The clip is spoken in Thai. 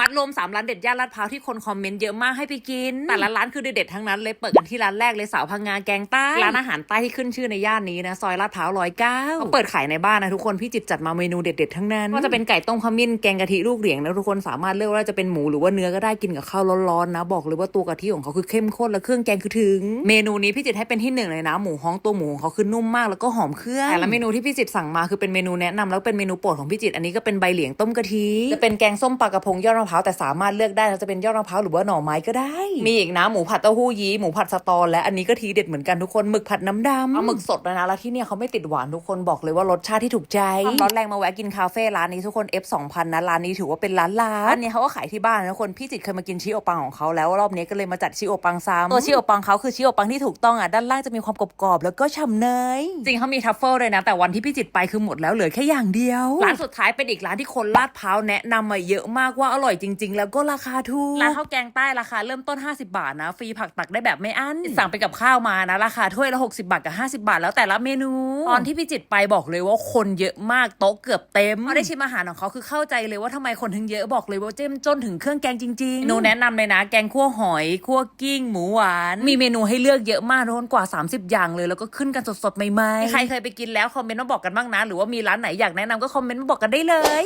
มัดรวมสามร้านเด็ดย่านลาดพร้าวที่คนคอมเมนต์เยอะมากให้ไปกิน แต่ละร้านคือเด็ดๆทั้งนั้นเลยเปิดกันที่ร้านแรกเลยสาวพังงาแกงใต้ร้านอาหารใต้ที่ขึ้นชื่อในย่านนี้นะซอยลาดพร้าวร้อยเก้าเปิดขายในบ้านนะทุกคนพี่จิตจัดมาเมนูเด็ดๆทั้งนั้นว่าจะเป็นไก่ต้มขมิ้นแกงกะทิลูกเหลียงนะทุกคนสามารถเลือกว่าจะเป็นหมูหรือว่าเนื้อก็ได้กินกับข้าวร้อนๆนะบอกเลยว่าตัวกะทิของเขาคือเข้มข้นและเครื่องแกงคือถึง เมนูนี้พี่จิตให้เป็นที่หนึ่งเลยนะหมูฮ้องตัวหมูของเขาคือนุ่มมากแล้วก็หอมเครื่องแต่ละเมนูที่พี่จิตสั่งมาคือเป็นเมนูแนะนำแล้วเป็นเมนูโปรดของพี่จิตอันนี้ก็เป็นใบเหลียงต้มกะทิจะเป็นแกงส้มปลากระพงยอดมะพร้าวแต่สามารถเลือกได้นะจะเป็นยอดมะพร้าวหรือว่าหน่อไม้ก็ได้ มีอีกนะหมูผัดเต้าหู้ยี้หมูผัดสตอและอันนี้ก็ทีเด็ดเหมือนกันทุกคนหมึกผัดน้ำดำเอาหมึกสดเลยนะแล้วที่เนี่ยเขาไม่ติดหวานทุกคนบอกเลยว่ารสชาติที่ถูกใจความร้อนแรงมาแวะกินคาเฟ่ร้านนี้ทุกคน F 2 0 0นะร้านนี้ถือว่าเป็นร้านลาอันนี้เขาก็ขายที่บ้านนะทุกคนพี่จิตรเคยมากินชิโอปังของเขาแล้วรอบนี้ก็เลยมาจัดชิโอปังซ้ำตัวชิโอปังเขาคือชิโอปังที่ถูกต้องอะด้านล่างจะมีความกรอบๆแล้วก็ฉ่ำเนยจริงเขามีทัฟเฟิลเลยนะ แต่วันที่พี่จิตรไปคือหมดแล้วเหลือแค่อย่างเดียวร้านสุดท้ายเป็นอีกร้านที่คนลาดพร้าวแนะนำมาเยอะมากว่าอร่อยจริง ๆ แล้วก็ราคาถูกร้านข้าวแกงใต้ราคาเริ่มต้น 50 บาทนะ ฟรีผักตักได้แบบไม่อั้น สั่งไปกับข้าวมานะ ราคาถ้วยละ 60 บาทกับ 50 บาท แล้วแต่ละเมนู ตอนที่พี่จิตรไปบอกเลยว่าคนเยอะมากโต๊ะเกือบเต็มพอได้ชิมอาหารของเขาคือเข้าใจเลยว่าทำไมคนถึงเยอะบอกเลยว่าเจ้มจนถึงเครื่องแกงจริงๆเมนูแนะนำเลยนะ แกงคั่วหอยคั่วกิ้ง หมูหวาน มีเมนูให้เลือกเยอะมากทุกคนกว่า 30 อย่างเลยแล้วก็ขึ้นกันสดๆใหม่ๆใครเคยไปกินแล้วคอมเมนต์มาบอกกันบ้างนะ หรือว่ามีร้านไหนอยากแนะนำก็คอมเมนต์มาบอกกันได้เลย